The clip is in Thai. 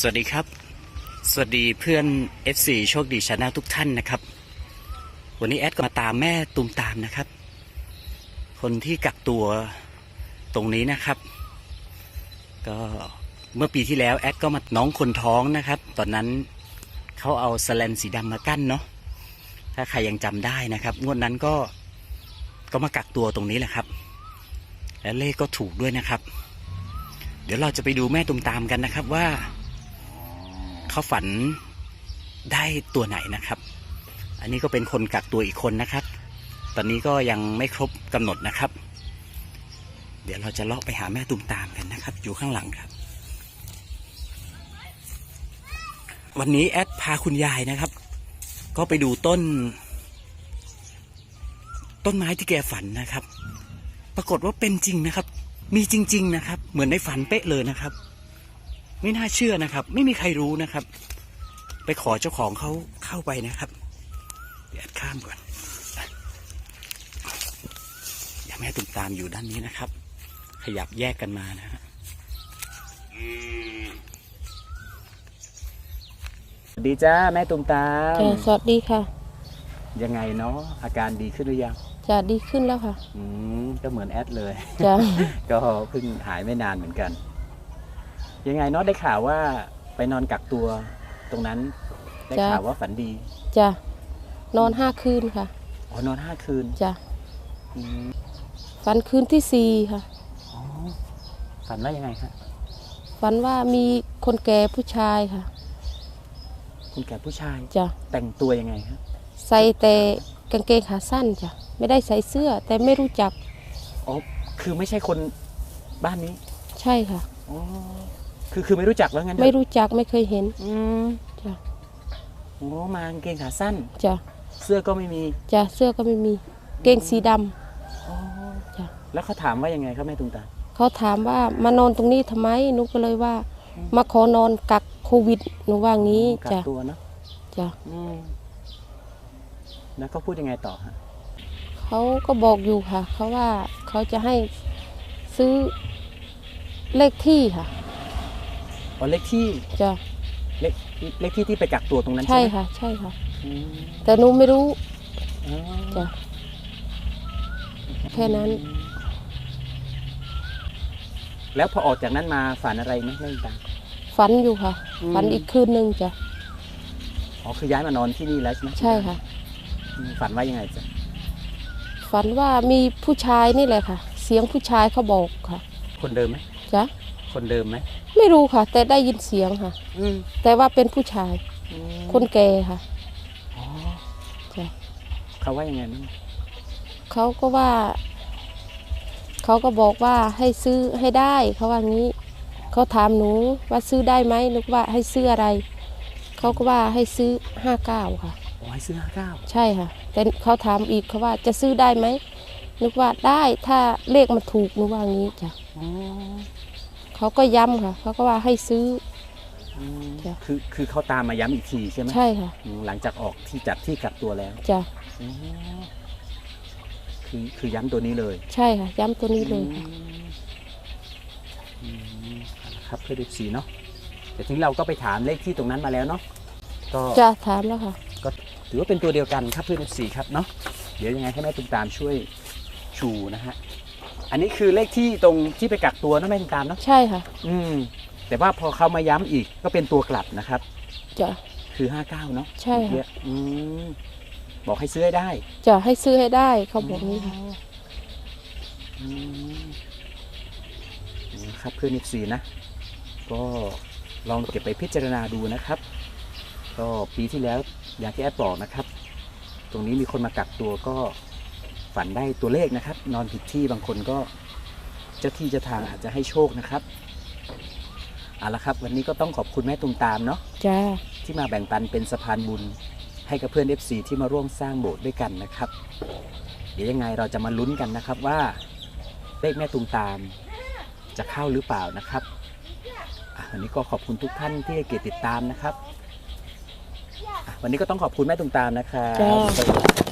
สวัสดีครับ สวัสดีเพื่อน FC โชคดีชาแนลทุกท่านนะครับ วันนี้แอดก็มาตามแม่ตูมตามนะครับ คนที่กักตัวตรงนี้นะครับ ก็เมื่อปีที่แล้วแอดก็มาน้องคนท้องนะครับ ตอนนั้นเขาเอาสแลนสีดำมากั้นเนาะถ้าใครยังจำได้นะครับงวดนั้นก็ก็มากักตัวตรงนี้แหละครับ และเลขก็ถูกด้วยนะครับ เดี๋ยวเราจะไปดูแม่ตุมตามกันนะครับว่า เขาฝันได้ตัวไหนนะครับ อันนี้ก็เป็นคนกักตัวอีกคนนะครับ ตอนนี้ก็ยังไม่ครบกำหนดนะครับ เดี๋ยวเราจะเลาะไปหาแม่ตุมตามกันนะครับ อยู่ข้างหลังครับ วันนี้แอดพาคุณยายนะครับ ก็ไปดูต้น ต้นไม้ที่แกฝันนะครับ ปรากฏว่าเป็นจริงนะครับ มีจริง ๆ นะครับ เหมือนในฝันเป๊ะเลยนะครับ ไม่น่าเชื่อนะครับ ไม่มีใครรู้นะครับ ไปขอเจ้าของเขาเข้าไปนะครับเดี๋ยวข้ามก่อนอย่าแม่ตุ่มตามอยู่ด้านนี้นะครับ ขยับแยกกันมานะฮะสวัสดีจ้าแม่ตุ่มตามจ้ะสวัสดีค่ะยังไงเนาะอาการดีขึ้นหรือยังจะดีขึ้นแล้วค่ะ อืมก็เหมือนแอดเลย จ้ะ ก็เพิ่งหายไม่นานเหมือนกัน ยังไงเนาะได้ข่าวว่าไปนอนกักตัวตรงนั้น ได้ข่าวว่าฝันดีจ้ะนอนห้าคืนค่ะอ๋อนอนห้าคืนจ้ะอืมฝันคืนที่สี่ค่ะ อ๋อฝันว่ายังไงครับฝันว่ามีคนแก่ผู้ชายค่ะคุณแก่ผู้ชายจ้ะแต่งตัวยังไงครับใส่แต่กางเกงขาสั้นจ้ะไม่ได้ใส่เสื้อแต่ไม่รู้จักอ๋อคือไม่ใช่คนบ้านนี้ใช่ค่ะอ๋อ คือคือไม่รู้จักว่างั้นเถอะไม่รู้จักไม่เคยเห็นอืมจ้ะโอ้มากางเกงขาสั้น จ้ะเสื้อก็ไม่มีจ้ะเสื้อก็ไม่มี เกงสีดำ อ๋อจ้ะ แล้วเขาถามว่ายังไงครับแม่ตุงตา เขาถามว่ามานอนตรงนี้ทำไมหนูก็เลยว่ามาขอนอนกักโควิดหนูว่างี้กัจ้ะตัวเนาะจ้ะอืมแล้วก็พูดยังไงต่อฮะเขาก็บอกอยู่ค่ะเขาว่าเขาจะให้ซื้อเลขที่ค่ะ อ๋อเลขที่จ้ะเลขเลขที่ที่ไปกักตัวตรงนั้นใช่ใช่ไหมค่ะ ใช่ค่ะ อืมแต่หนูไม่รู้ อ๋อจ้ะแค่นั้น แล้วพอออกจากนั้นมาฝันอะไรไหมแม่ตุงตาฝันอยู่ค่ะ อืม ฝันอีกคืนหนึ่งจ้ะอ๋อคือย้ายมานอนที่นี่แล้วใช่ไหมใช่ค่ะ อืมฝันว่ายังไงจ๊ะฝันว่ามีผู้ชายนี่แหละค่ะ เสียงผู้ชายเขาบอกค่ะ คนเดิมไหม จ้ะคนเดิมไหมไม่รู้ค่ะ แต่ได้ยินเสียงค่ะ อืมแต่ว่าเป็นผู้ชาย คนแก่ค่ะ อ๋อจ้ะ เขาว่ายังไงบ้างเขาก็ว่า เขาก็บอกว่าให้ซื้อให้ได้เขาว่างี้ เขาถามหนูว่าซื้อได้ไหมนึกว่าให้ซื้ออะไร เขาก็ว่าให้ซื้อห้าเก้าค่ะอ๋อให้ซื้อห้าเก้าใช่ค่ะ แต่เขาถามอีกเขาว่าจะซื้อได้ไหม นึกว่าได้ถ้าเลขมันถูกนึกว่างี้จ้ะอ๋อเขาก็ย้ำค่ะ เขาก็ว่าให้ซื้ออืมจ้ะคือคือเขาตามมาย้ำอีกทีใช่ไหมใช่ค่ะอืมหลังจากออกที่จัดที่กักตัวแล้วจ้ะอ๋อคือคือย้ำตัวนี้เลย ใช่ค่ะ ย้ำตัวนี้เลยค่ะอืมอืมครับเพื่อดูสีเนาะแต่ทีนี้เราก็ไปถามเลขที่ตรงนั้นมาแล้วเนาะก็จะถามแล้วค่ะก็ถือว่าเป็นตัวเดียวกันครับเพื่อนสีครับเนาะเดี๋ยวยังไงให้แม่ตุ้มตามช่วย ชูนะฮะ อันนี้คือเลขที่ตรงที่ไปกักตัวนะแม่ตุ้มตามเนาะ ใช่ค่ะ อืม แต่ว่าพอเขามาย้ำอีกก็เป็นตัวกลับนะครับ จะคือห้าเก้าเนาะใช่ค่ะเมื่อกี้อืมบอกให้ซื้อให้ได้จะให้ซื้อให้ได้เขาบอกนี้ค่ะ อืมครับเพื่อนอีสีนะ ก็ลองเก็บไปพิจารณาดูนะครับ ก็ปีที่แล้วอย่างที่แอดบอกนะครับ ตรงนี้มีคนมากักตัวก็ ฝันได้ตัวเลขนะครับ นอนผิดที่บางคนก็เจ้าที่เจ้าทางอาจจะให้โชคนะครับเอาละครับ วันนี้ก็ต้องขอบคุณแม่ตุมตามเนาะจ้าที่มาแบ่งปันเป็นสะพานบุญ ให้กับเพื่อน FC ที่มาร่วมสร้างโบสถ์ด้วยกันนะครับ เดี๋ยวยังไงเราจะมาลุ้นกันนะครับว่าเลขแม่ตุมตามจะเข้าหรือเปล่านะครับอะวันนี้ก็ขอบคุณทุกท่านที่ให้เกียรติติดตามนะครับอะวันนี้ก็ต้องขอบคุณแม่ตุมตามนะครับ จ้า